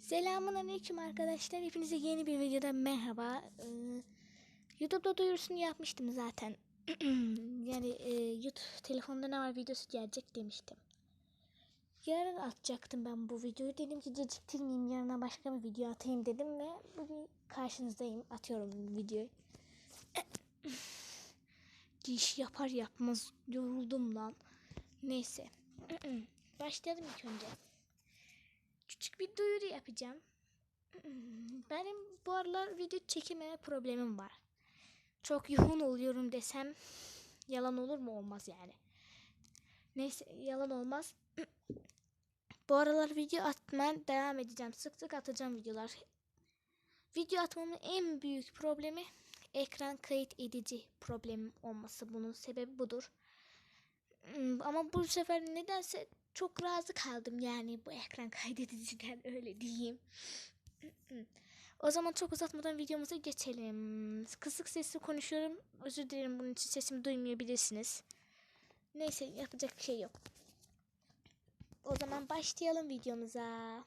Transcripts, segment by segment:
Selamun aleyküm arkadaşlar. Hepinize yeni bir videoda merhaba. Ee, YouTube'da duyurusunu yapmıştım zaten. yani e, YouTube telefonda ne var videosu gelecek demiştim. Yarın atacaktım ben bu videoyu. Dedim ki geciktirmeyeyim yarına başka bir video atayım dedim ve bugün karşınızdayım. Atıyorum videoyu. Giriş yapar yapmaz yoruldum lan. Neyse. Başlayalım ilk önce küçük bir duyuru yapacağım. Benim bu aralar video çekime problemim var. Çok yoğun oluyorum desem yalan olur mu olmaz yani. Neyse yalan olmaz. bu aralar video atmaya devam edeceğim. Sık sık atacağım videolar. Video atmamın en büyük problemi ekran kayıt edici problemim olması. Bunun sebebi budur. Ama bu sefer nedense çok razı kaldım yani bu ekran kaydediciden öyle diyeyim. o zaman çok uzatmadan videomuza geçelim. Kısık sesli konuşuyorum. Özür dilerim bunun için sesimi duymayabilirsiniz. Neyse yapacak bir şey yok. O zaman başlayalım videomuza.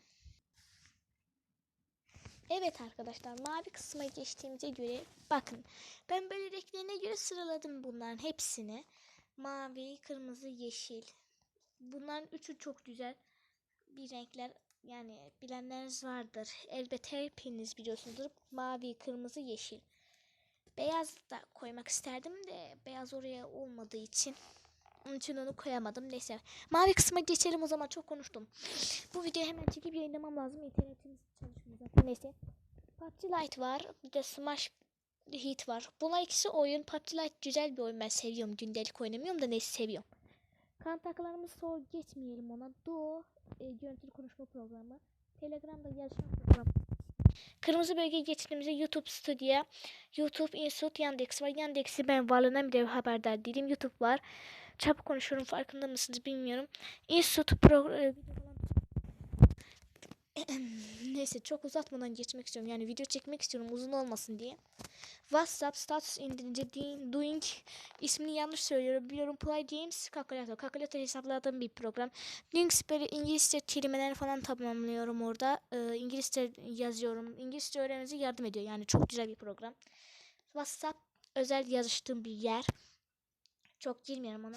Evet arkadaşlar mavi kısma geçtiğimize göre bakın ben böyle renklerine göre sıraladım bunların hepsini. Mavi, kırmızı, yeşil, Bunların üçü çok güzel bir renkler yani bilenleriniz vardır. Elbette hepiniz biliyorsunuzdur. Mavi, kırmızı, yeşil. Beyaz da koymak isterdim de beyaz oraya olmadığı için onun için onu koyamadım. Neyse. Mavi kısma geçelim o zaman çok konuştum. Bu videoyu hemen çekip yayınlamam lazım. İnternetimiz çalışmıyor zaten. Neyse. PUBG Lite var. Bir de Smash Heat var. Bunlar ikisi oyun. PUBG Lite güzel bir oyun. Ben seviyorum. Gündelik oynamıyorum da neyse seviyorum. Kontaklarımız sor geçmeyelim ona. Duo e, görüntülü konuşma programı. Telegram'da yarışma programı. Kırmızı bölge geçtiğimizde YouTube Studio, YouTube Insert, Yandex var. Yandex'i ben varlığından bile haberdar değilim. YouTube var. Çabuk konuşuyorum farkında mısınız bilmiyorum. Insert Pro... Neyse çok uzatmadan geçmek istiyorum. Yani video çekmek istiyorum uzun olmasın diye. WhatsApp status indirince doing ismini yanlış söylüyorum. Biliyorum Play Games Calculator. Calculator hesapladığım bir program. Links böyle İngilizce kelimeler falan tamamlıyorum orada. Ee, İngilizce yazıyorum. İngilizce öğrenmenize yardım ediyor. Yani çok güzel bir program. WhatsApp özel yazıştığım bir yer. Çok girmiyorum ona.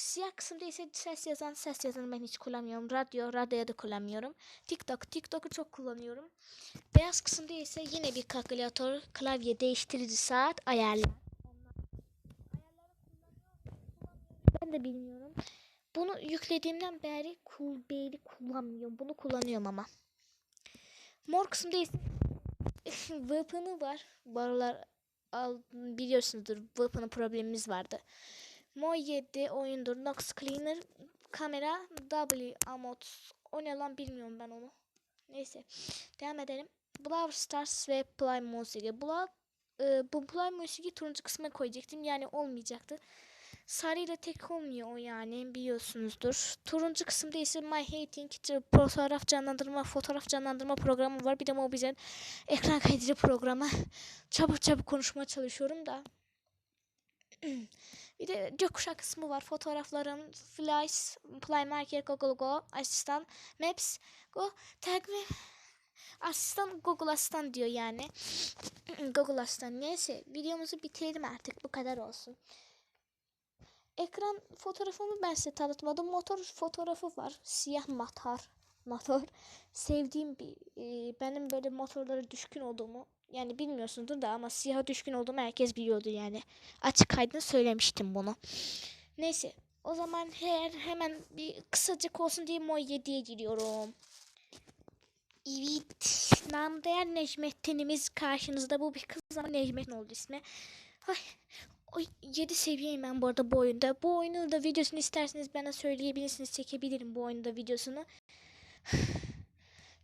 Siyah kısımda ise ses yazan, ses yazanı ben hiç kullanmıyorum. Radyo, radyoya da kullanmıyorum. TikTok, TikTok'u çok kullanıyorum. Beyaz kısımda ise yine bir kalkülatör, klavye değiştirici saat, ayarlar. Ben de bilmiyorum. Bunu yüklediğimden beri cool beyli kullanmıyorum. Bunu kullanıyorum ama. Mor kısımda ise VPN'ı var. Bu aralar al, biliyorsunuzdur VPN problemimiz vardı. Mo 7 oyundur. Nox Cleaner kamera W Amot. O ne lan bilmiyorum ben onu. Neyse. Devam edelim. Brawl Stars ve Play Music'i. Bula, e, bu Play Music'i turuncu kısma koyacaktım. Yani olmayacaktı. Sarı ile tek olmuyor o yani biliyorsunuzdur. Turuncu kısımda ise My Hating fotoğraf canlandırma, fotoğraf canlandırma programı var. Bir de Mobizen ekran kaydedici programı. Çabuk çabuk konuşmaya çalışıyorum da. Bir de gökkuşağı kısmı var. Fotoğraflarım, Flies, Play Marker, Google Go, Asistan, Maps, Go, Tag ve Asistan, Google Asistan diyor yani. Google Asistan. Neyse videomuzu bitirelim artık. Bu kadar olsun. Ekran fotoğrafımı ben size tanıtmadım. Motor fotoğrafı var. Siyah motor. Motor. Sevdiğim bir, e, benim böyle motorlara düşkün olduğumu yani bilmiyorsundur da ama siyah düşkün olduğumu herkes biliyordu yani. Açık kaydını söylemiştim bunu. Neyse o zaman her hemen bir kısacık olsun diye Mo 7'ye giriyorum. Evet. Namdeğer Necmettin'imiz karşınızda. Bu bir kız ama Necmettin oldu ismi. Ay, Oy 7 seviyeyim ben bu arada bu oyunda. Bu oyunu da videosunu isterseniz bana söyleyebilirsiniz. Çekebilirim bu oyunda videosunu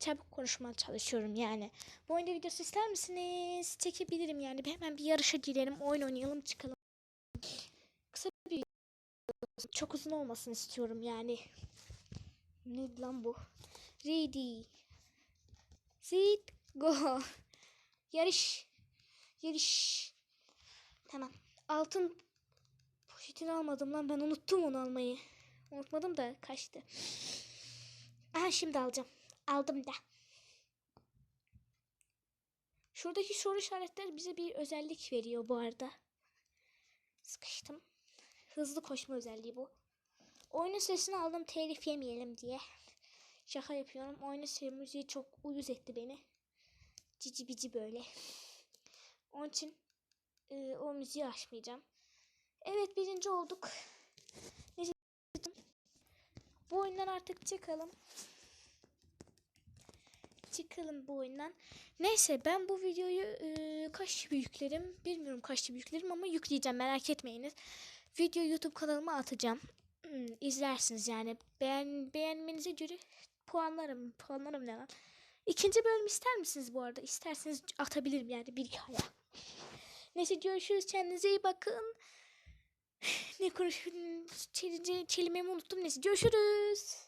çabuk konuşmaya çalışıyorum yani. Bu oyunda videosu ister misiniz? Çekebilirim yani. Hemen bir yarışa girelim. Oyun oynayalım çıkalım. Kısa bir çok uzun olmasını istiyorum yani. Ne lan bu? Ready. Sit. Go. Yarış. Yarış. Tamam. Altın poşetini almadım lan. Ben unuttum onu almayı. Unutmadım da kaçtı. Aha şimdi alacağım. Aldım da. Şuradaki soru işaretler bize bir özellik veriyor bu arada. Sıkıştım. Hızlı koşma özelliği bu. Oyunun sesini aldım telif yemeyelim diye. Şaka yapıyorum. Oyunun sesi müziği çok uyuz etti beni. Cici bici böyle. Onun için e, o müziği açmayacağım. Evet birinci olduk. Bu oyundan artık çıkalım. Çıkalım bu oyundan. Neyse ben bu videoyu e, kaç gibi yüklerim bilmiyorum kaç gibi yüklerim ama yükleyeceğim merak etmeyiniz. Video YouTube kanalıma atacağım. Hmm, izlersiniz yani. Beğen, beğenmenize göre puanlarım. Puanlarım ne lan? İkinci bölüm ister misiniz bu arada? İsterseniz atabilirim yani bir hikaye. Neyse görüşürüz. Kendinize iyi bakın. Ne konuş... Çel- Kelimemi unuttum. Neyse görüşürüz.